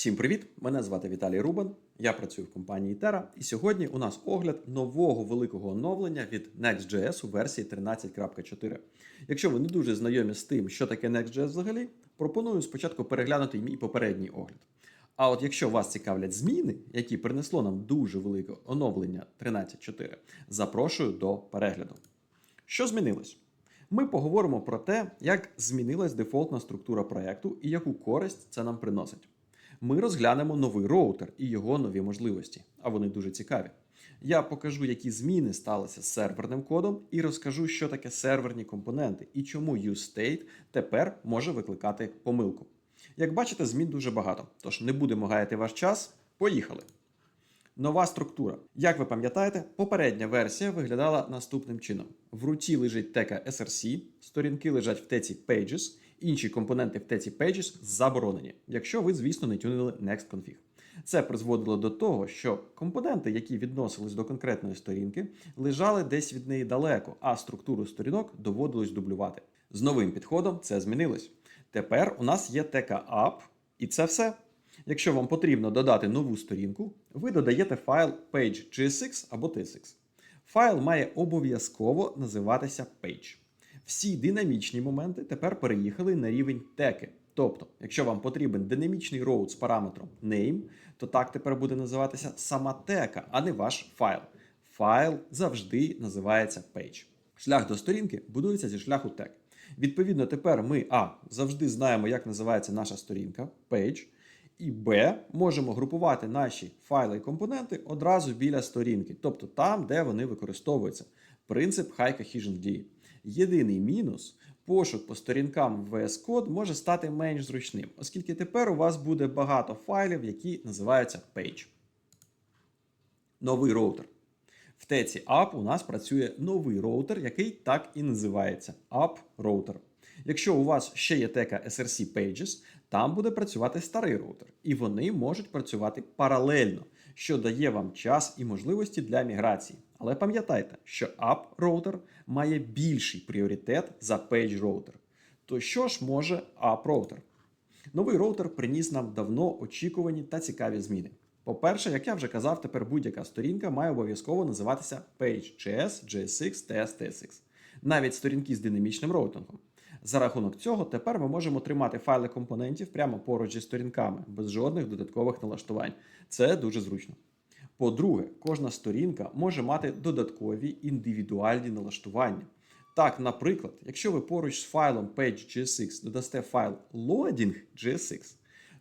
Всім привіт! Мене звати Віталій Рубан. Я працюю в компанії Terra, і сьогодні у нас огляд нового великого оновлення від Next.js у версії 13.4. Якщо ви не дуже знайомі з тим, що таке Next.js взагалі, пропоную спочатку переглянути мій попередній огляд. А от якщо вас цікавлять зміни, які принесло нам дуже велике оновлення 13.4, запрошую до перегляду. Що змінилось? Ми поговоримо про те, як змінилась дефолтна структура проєкту і яку користь це нам приносить. Ми розглянемо новий роутер і його нові можливості, а вони дуже цікаві. Я покажу, які зміни сталися з серверним кодом, і розкажу, що таке серверні компоненти і чому useState тепер може викликати помилку. Як бачите, змін дуже багато, тож не будемо гаяти ваш час. Поїхали! Нова структура. Як ви пам'ятаєте, попередня версія виглядала наступним чином: в руті лежить тека SRC, сторінки лежать в теці Pages, інші компоненти в теці Pages заборонені, якщо ви, звісно, не тюнили NextConfig. Це призводило до того, що компоненти, які відносились до конкретної сторінки, лежали десь від неї далеко, а структуру сторінок доводилось дублювати. З новим підходом це змінилось. Тепер у нас є тека App, і це все. Якщо вам потрібно додати нову сторінку, ви додаєте файл page.jsx або tsx. Файл має обов'язково називатися page. Всі динамічні моменти тепер переїхали на рівень теки. Тобто, якщо вам потрібен динамічний роут з параметром name, то так тепер буде називатися сама тека, а не ваш файл. Файл завжди називається page. Шлях до сторінки будується зі шляху тек. Відповідно, тепер ми А завжди знаємо, як називається наша сторінка page. І Б можемо групувати наші файли і компоненти одразу біля сторінки, тобто там, де вони використовуються. Принцип High Cohesion діє. Єдиний мінус пошук по сторінкам в VS Code може стати менш зручним, оскільки тепер у вас буде багато файлів, які називаються page. Новий роутер. В теці App у нас працює новий роутер, який так і називається App Router. Якщо у вас ще є тека SRC Pages, там буде працювати старий роутер, і вони можуть працювати паралельно, що дає вам час і можливості для міграції. Але пам'ятайте, що App Router має більший пріоритет за Page Router. То що ж може App Router? Новий роутер приніс нам давно очікувані та цікаві зміни. По-перше, як я вже казав, тепер будь-яка сторінка має обов'язково називатися Page.js, JSX, TS, TSX. Навіть сторінки з динамічним роутингом. За рахунок цього, тепер ми можемо тримати файли компонентів прямо поруч зі сторінками, без жодних додаткових налаштувань. Це дуже зручно. По-друге, кожна сторінка може мати додаткові індивідуальні налаштування. Так, наприклад, якщо ви поруч з файлом page.jsx додасте файл loading.jsx,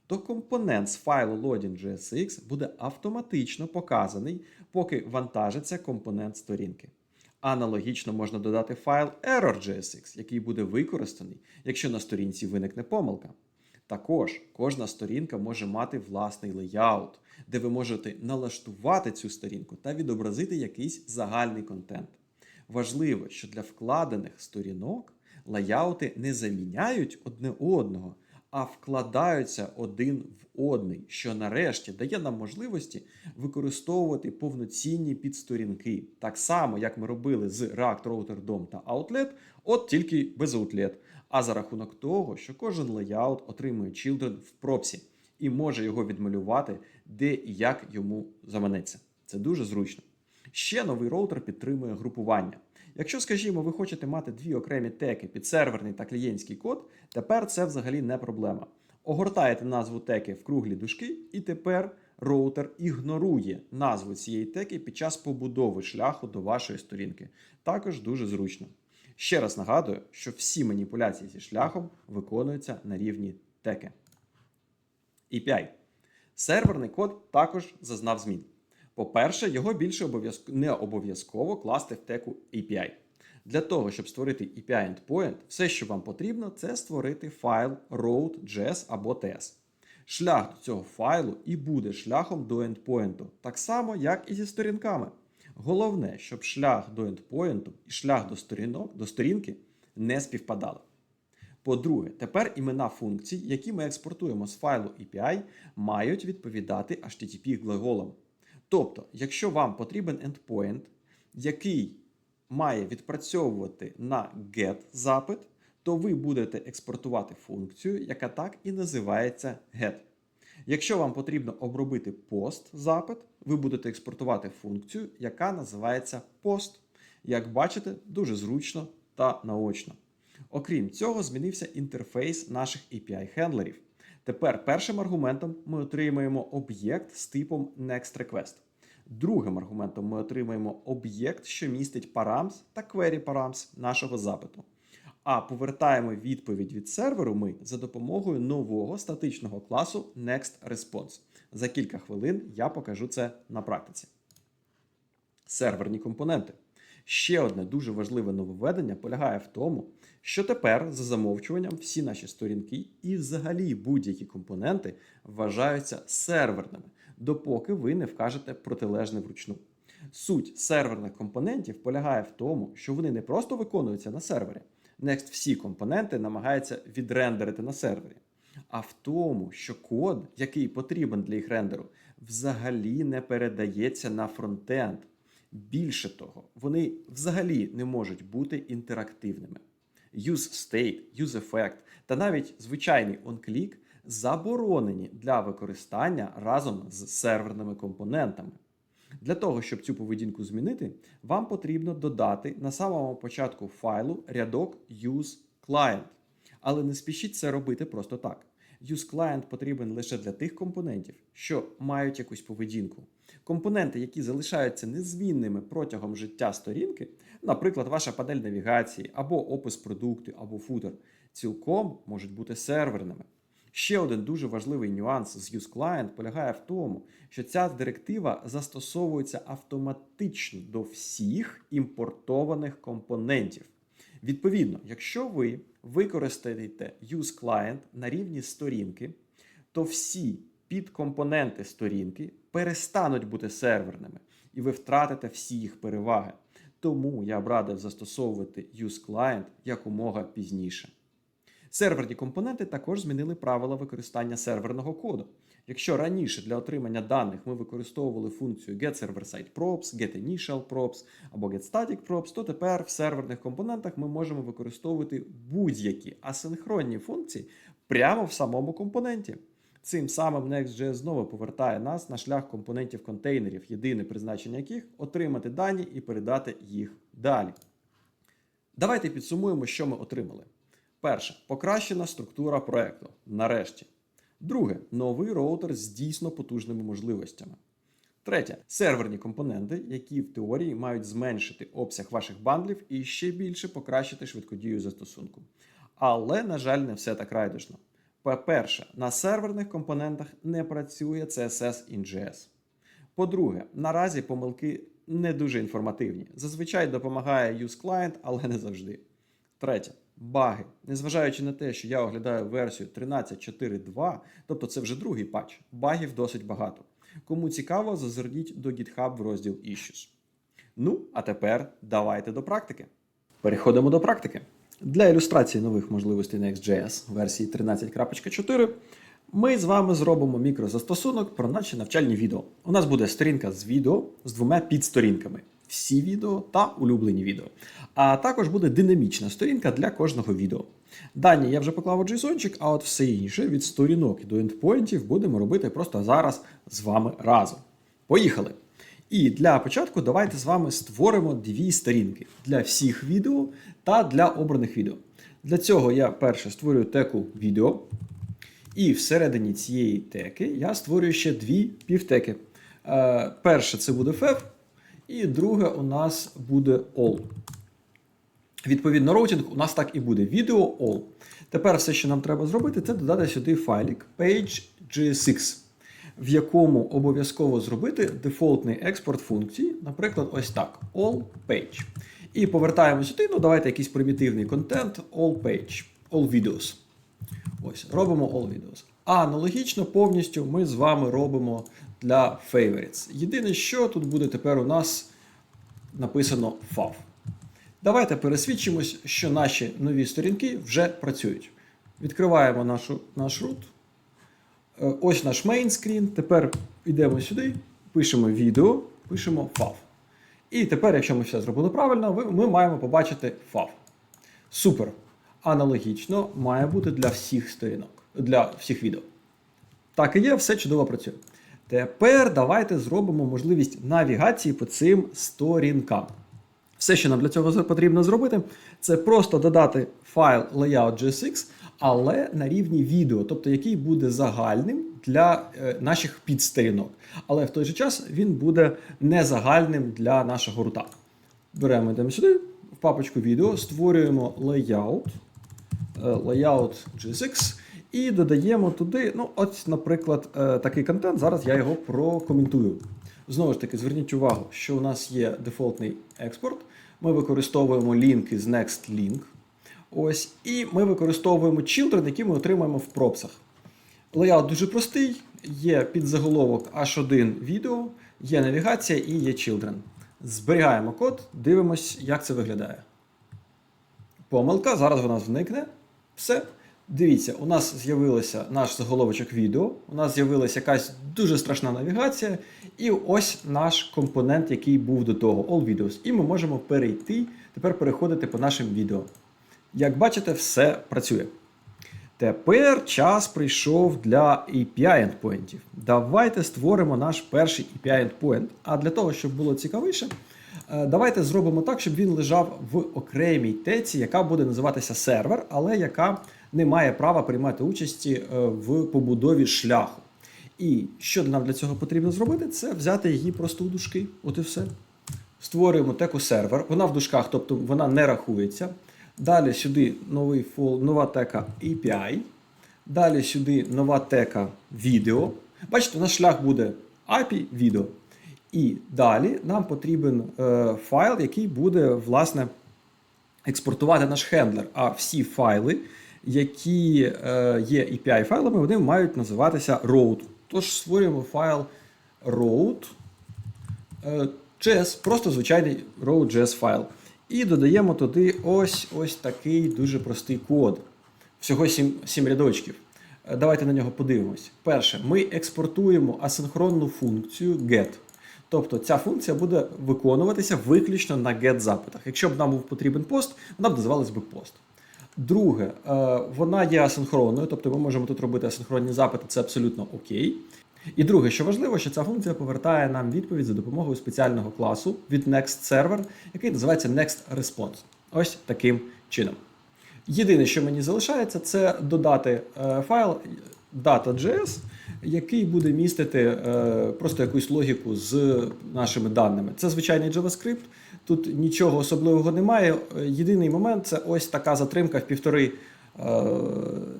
то компонент з файлу loading.jsx буде автоматично показаний, поки вантажиться компонент сторінки. Аналогічно можна додати файл error.jsx, який буде використаний, якщо на сторінці виникне помилка. Також кожна сторінка може мати власний леяут, де ви можете налаштувати цю сторінку та відобразити якийсь загальний контент. Важливо, що для вкладених сторінок леяути не заміняють одне одного, а вкладаються один в одний, що нарешті дає нам можливості використовувати повноцінні підсторінки, так само, як ми робили з React Router DOM та Outlet, от тільки без Outlet. А за рахунок того, що кожен леяут отримує children в пропсі і може його відмалювати, де і як йому заманеться. Це дуже зручно. Ще новий роутер підтримує групування. Якщо, скажімо, ви хочете мати дві окремі теки під серверний та клієнтський код, тепер це взагалі не проблема. Огортаєте назву теки в круглі дужки, і тепер роутер ігнорує назву цієї теки під час побудови шляху до вашої сторінки. Також дуже зручно. Ще раз нагадую, що всі маніпуляції зі шляхом виконуються на рівні теки. API. Серверний код також зазнав змін. По-перше, його більше обов'язк... не обов'язково класти в теку API. Для того, щоб створити API endpoint, все, що вам потрібно, це створити файл route.js або TS. Шлях до цього файлу і буде шляхом до endpoint, так само, як і зі сторінками. Головне, щоб шлях до endpoint і шлях до, сторінок, до сторінки не співпадали. По-друге, тепер імена функцій, які ми експортуємо з файлу API, мають відповідати HTTP глаголам. Тобто, якщо вам потрібен endpoint, який має відпрацьовувати на GET запит, то ви будете експортувати функцію, яка так і називається GET. Якщо вам потрібно обробити пост запит, ви будете експортувати функцію, яка називається пост. Як бачите, дуже зручно та наочно. Окрім цього, змінився інтерфейс наших API-хендлерів. Тепер першим аргументом ми отримаємо об'єкт з типом NextRequest. Другим аргументом ми отримаємо об'єкт, що містить params та query params нашого запиту. А повертаємо відповідь від серверу ми за допомогою нового статичного класу NextResponse. За кілька хвилин я покажу це на практиці. Серверні компоненти. Ще одне дуже важливе нововведення полягає в тому, що тепер за замовчуванням всі наші сторінки і взагалі будь-які компоненти вважаються серверними, допоки ви не вкажете протилежне вручну. Суть серверних компонентів полягає в тому, що вони не просто виконуються на сервері. Next всі компоненти намагаються відрендерити на сервері, а в тому, що код, який потрібен для їх рендеру, взагалі не передається на фронтенд. Більше того, вони взагалі не можуть бути інтерактивними. UseState, UseEffect та навіть звичайний onClick заборонені для використання разом з серверними компонентами. Для того, щоб цю поведінку змінити, вам потрібно додати на самому початку файлу рядок useClient. Але не спішіть це робити просто так. UseClient потрібен лише для тих компонентів, що мають якусь поведінку. Компоненти, які залишаються незмінними протягом життя сторінки, наприклад, ваша панель навігації, або опис продукту, або футер, цілком можуть бути серверними. Ще один дуже важливий нюанс з UseClient полягає в тому, що ця директива застосовується автоматично до всіх імпортованих компонентів. Відповідно, якщо ви використаєте UseClient на рівні сторінки, то всі підкомпоненти сторінки перестануть бути серверними, і ви втратите всі їх переваги. Тому я б радив застосовувати UseClient якомога пізніше. Серверні компоненти також змінили правила використання серверного коду. Якщо раніше для отримання даних ми використовували функцію getServerSideProps, getInitialProps або getStaticProps, то тепер в серверних компонентах ми можемо використовувати будь-які асинхронні функції прямо в самому компоненті. Цим самим Next.js знову повертає нас на шлях компонентів контейнерів, єдине призначення яких отримати дані і передати їх далі. Давайте підсумуємо, що ми отримали. Перше покращена структура проекту. Нарешті. Друге новий роутер з дійсно потужними можливостями. Третє серверні компоненти, які в теорії мають зменшити обсяг ваших бандлів і ще більше покращити швидкодію застосунку. Але, на жаль, не все так райдужно. По-перше, на серверних компонентах не працює CSS in.js. По-друге, наразі помилки не дуже інформативні. Зазвичай допомагає UseClient, але не завжди. Третє. Баги. Незважаючи на те, що я оглядаю версію 13.4.2, тобто це вже другий патч, багів досить багато. Кому цікаво, зазирніть до GitHub в розділ Issues. Ну, а тепер давайте до практики. Переходимо до практики. Для ілюстрації нових можливостей Next.js версії 13.4 ми з вами зробимо мікрозастосунок про наші навчальні відео. У нас буде сторінка з відео з двома підсторінками. Всі відео та улюблені відео. А також буде динамічна сторінка для кожного відео. Дані я вже поклав у JSON, а от все інше від сторінок до ендпоінтів будемо робити просто зараз з вами разом. Поїхали! І для початку давайте з вами створимо дві сторінки для всіх відео та для обраних відео. Для цього я перше створюю теку відео. І всередині цієї теки я створюю ще дві півтеки. Е, перше це буде FEV, і друге у нас буде all. Відповідно, роутинг у нас так і буде. Відео all. Тепер все, що нам треба зробити, це додати сюди файлик page.gsx, в якому обов'язково зробити дефолтний експорт функції, наприклад, ось так: all page. І повертаємо сюди, ну давайте якийсь примітивний контент, all page, all videos. Ось, робимо all videos. А аналогічно повністю ми з вами робимо для favorites. Єдине, що тут буде тепер у нас написано fav. Давайте пересвідчимось, що наші нові сторінки вже працюють. Відкриваємо нашу, наш root. Е, Ось наш screen. Тепер йдемо сюди, пишемо відео, пишемо fav. І тепер, якщо ми все зробили правильно, ми маємо побачити fav. Супер. Аналогічно має бути для всіх сторінок, для всіх відео. Так і є, все чудово працює. Тепер давайте зробимо можливість навігації по цим сторінкам. Все, що нам для цього потрібно зробити, це просто додати файл layout.jsx, але на рівні відео, тобто який буде загальним для е, наших підсторінок. Але в той же час він буде не загальним для нашого рута. Беремо йдемо сюди, в папочку відео, створюємо layout, е, layout.jsx і додаємо туди, ну, от, наприклад, е, такий контент. Зараз я його прокоментую. Знову ж таки, зверніть увагу, що у нас є дефолтний експорт. Ми використовуємо лінки з NextLink. Ось, і ми використовуємо children, які ми отримаємо в пропсах. Леяут дуже простий, є підзаголовок H1 відео, є навігація і є children. Зберігаємо код, дивимось, як це виглядає. Помилка, зараз вона зникне. Все. Дивіться, у нас з'явився наш заголовочок відео, у нас з'явилася якась дуже страшна навігація, і ось наш компонент, який був до того, All Videos. І ми можемо перейти, тепер переходити по нашим відео. Як бачите, все працює. Тепер час прийшов для API endpointів. Давайте створимо наш перший API endpoint. А для того, щоб було цікавіше, е, давайте зробимо так, щоб він лежав в окремій теці, яка буде називатися сервер, але яка не має права приймати участі е, в побудові шляху. І що нам для цього потрібно зробити, це взяти її просто у дужки. От і все. Створюємо теку сервер. Вона в дужках, тобто вона не рахується. Далі сюди новий фол, нова тека API. Далі сюди нова тека відео. Бачите, у нас шлях буде API відео. І далі нам потрібен е, файл, який буде, власне, експортувати наш хендлер. А всі файли, які е, є API файлами, вони мають називатися road. Тож створюємо файл road. Е, просто звичайний Road.js файл. І додаємо туди ось ось такий дуже простий код. Всього 7, 7 рядочків. Е, Давайте на нього подивимось. Перше, ми експортуємо асинхронну функцію get. Тобто ця функція буде виконуватися виключно на get-запитах. Якщо б нам був потрібен пост, вона б називалась би пост. Друге, е, вона є асинхронною, тобто ми можемо тут робити асинхронні запити, це абсолютно окей. І друге, що важливо, що ця функція повертає нам відповідь за допомогою спеціального класу від Next Server, який називається Next Response. Ось таким чином. Єдине, що мені залишається, це додати е, файл data.js, який буде містити е, просто якусь логіку з нашими даними. Це звичайний JavaScript. Тут нічого особливого немає. Єдиний момент це ось така затримка в півтори е,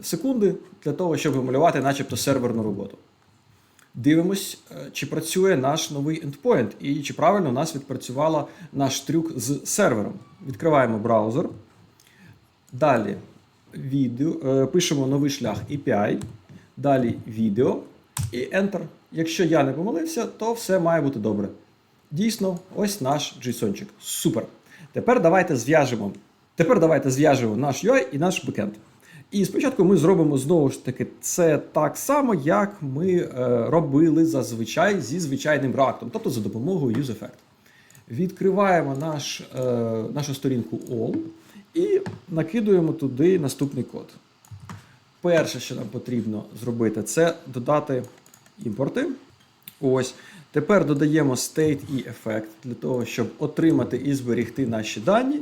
секунди для того, щоб емулювати начебто серверну роботу. Дивимось, е, чи працює наш новий endpoint і чи правильно у нас відпрацювала наш трюк з сервером. Відкриваємо браузер. Далі відео, е, пишемо новий шлях API. Далі відео і Enter. Якщо я не помилився, то все має бути добре. Дійсно, ось наш JSON-чик. Супер. Тепер давайте зв'яжемо. Тепер давайте зв'яжемо наш UI і наш бекенд. І спочатку ми зробимо знову ж таки це так само, як ми е, робили зазвичай зі звичайним реактом, тобто за допомогою UseEffect. Відкриваємо наш, е, нашу сторінку All і накидуємо туди наступний код. Перше, що нам потрібно зробити, це додати імпорти. Ось. Тепер додаємо state і effect для того, щоб отримати і зберігти наші дані.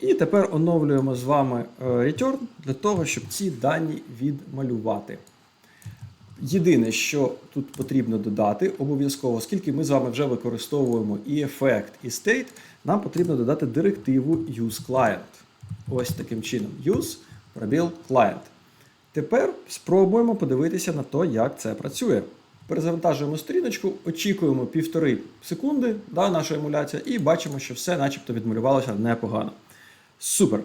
І тепер оновлюємо з вами е, return для того, щоб ці дані відмалювати. Єдине, що тут потрібно додати, обов'язково, оскільки ми з вами вже використовуємо і effect, і state, нам потрібно додати директиву useClient. Ось таким чином. Use пробіл client. Тепер спробуємо подивитися на те, як це працює. Перезавантажуємо сторіночку, очікуємо півтори секунди да, наша емуляція, і бачимо, що все начебто відмалювалося непогано. Супер.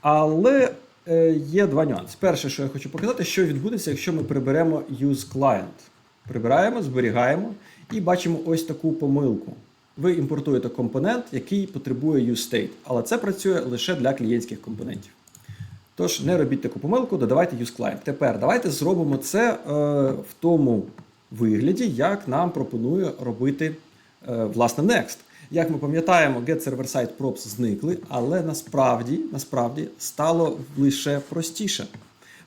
Але е, є два нюанси. Перше, що я хочу показати, що відбудеться, якщо ми приберемо useClient. Прибираємо, зберігаємо і бачимо ось таку помилку. Ви імпортуєте компонент, який потребує useState, але це працює лише для клієнтських компонентів. Тож не робіть таку помилку, додавайте useClient. Тепер давайте зробимо це е, в тому вигляді, як нам пропонує робити е, власне Next. Як ми пам'ятаємо, get server side props зникли, але насправді, насправді стало лише простіше.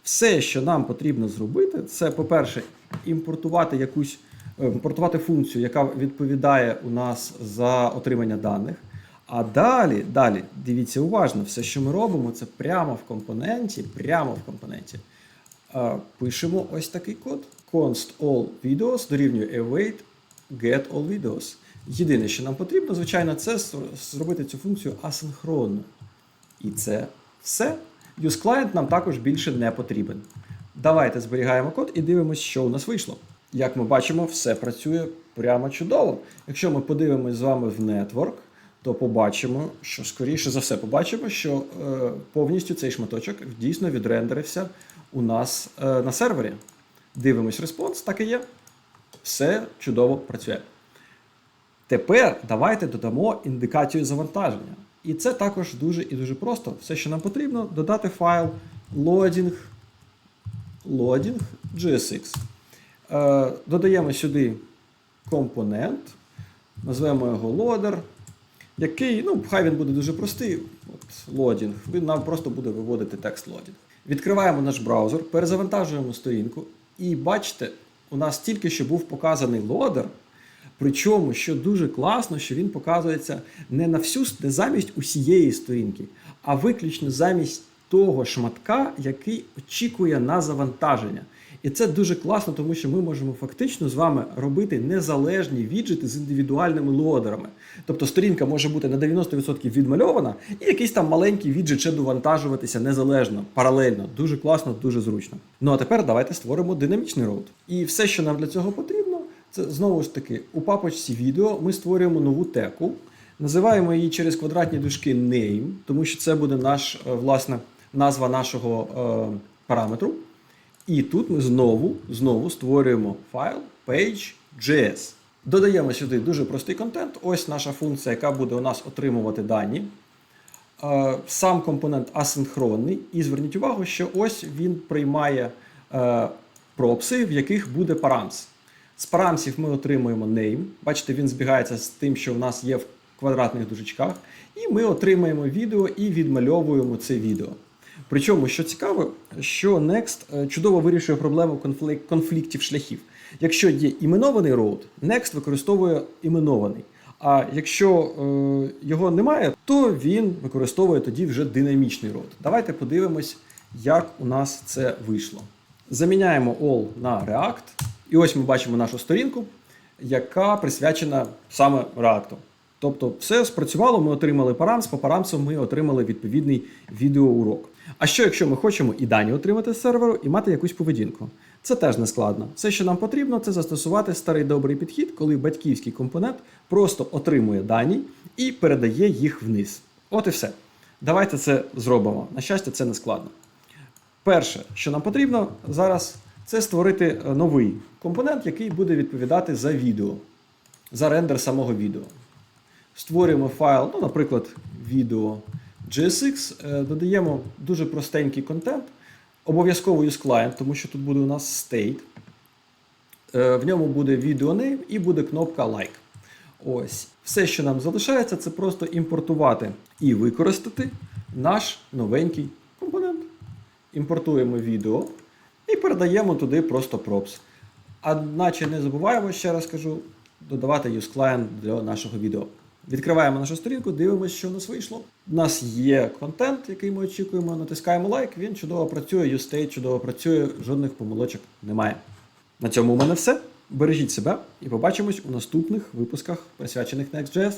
Все, що нам потрібно зробити, це, по-перше, імпортувати якусь імпортувати функцію, яка відповідає у нас за отримання даних. А далі, далі, дивіться уважно, все, що ми робимо, це прямо в компоненті, прямо в компоненті. Е, Пишемо ось такий код. const all videos дорівнює await get all videos. Єдине, що нам потрібно, звичайно, це зробити цю функцію асинхронно. І це все. UseClient нам також більше не потрібен. Давайте зберігаємо код і дивимося, що у нас вийшло. Як ми бачимо, все працює прямо чудово. Якщо ми подивимось з вами в Network, то побачимо, що скоріше за все побачимо, що е, повністю цей шматочок дійсно відрендерився у нас е, на сервері. Дивимось респонс, так і є. Все чудово працює. Тепер давайте додамо індикацію завантаження. І це також дуже і дуже просто. Все, що нам потрібно, додати файл loading, loading GSX. Е, додаємо сюди компонент, назвемо його loader, який, ну, хай він буде дуже простий. От, loading. Він нам просто буде виводити текст loading. Відкриваємо наш браузер, перезавантажуємо сторінку, і бачите, у нас тільки що був показаний лодер. Причому, що дуже класно, що він показується не на всю не замість усієї сторінки, а виключно замість того шматка, який очікує на завантаження. І це дуже класно, тому що ми можемо фактично з вами робити незалежні віджити з індивідуальними лодерами. Тобто сторінка може бути на 90% відмальована, і якийсь там маленький віджит ще довантажуватися незалежно, паралельно. Дуже класно, дуже зручно. Ну а тепер давайте створимо динамічний роут. І все, що нам для цього потрібно, це знову ж таки у папочці відео ми створюємо нову теку. Називаємо її через квадратні дужки name, тому що це буде наш, е, власне, назва нашого е, параметру. І тут ми знову, знову створюємо файл page.js. Додаємо сюди дуже простий контент. Ось наша функція, яка буде у нас отримувати дані. Е, Сам компонент асинхронний. І зверніть увагу, що ось він приймає е, пропси, в яких буде парамс. З парамсів ми отримуємо name. Бачите, він збігається з тим, що в нас є в квадратних дужечках. І ми отримаємо відео і відмальовуємо це відео. Причому, що цікаво, що Next е, чудово вирішує проблему конфлік- конфліктів шляхів. Якщо є іменований роут, Next використовує іменований. А якщо е, його немає, то він використовує тоді вже динамічний роут. Давайте подивимось, як у нас це вийшло. Заміняємо all на React. І ось ми бачимо нашу сторінку, яка присвячена саме React. Тобто все спрацювало, ми отримали парамс, по парамсу ми отримали відповідний відеоурок. А що, якщо ми хочемо і дані отримати з серверу, і мати якусь поведінку? Це теж не складно. Все, що нам потрібно, це застосувати старий добрий підхід, коли батьківський компонент просто отримує дані і передає їх вниз. От і все. Давайте це зробимо. На щастя, це не складно. Перше, що нам потрібно зараз, це створити е, новий компонент, який буде відповідати за відео, за рендер самого відео. Створюємо файл, ну, наприклад, відео GSX, е, додаємо дуже простенький контент, обов'язково use client, тому що тут буде у нас state. Е, В ньому буде video name і буде кнопка like. Ось. Все, що нам залишається, це просто імпортувати і використати наш новенький компонент. Імпортуємо відео і передаємо туди просто props. Одначе не забуваємо, ще раз кажу, додавати use client для нашого відео. Відкриваємо нашу сторінку, дивимося, що у нас вийшло. У нас є контент, який ми очікуємо, натискаємо лайк, він чудово працює, UseState чудово працює, жодних помилочок немає. На цьому у мене все. Бережіть себе і побачимось у наступних випусках, присвячених Next.js.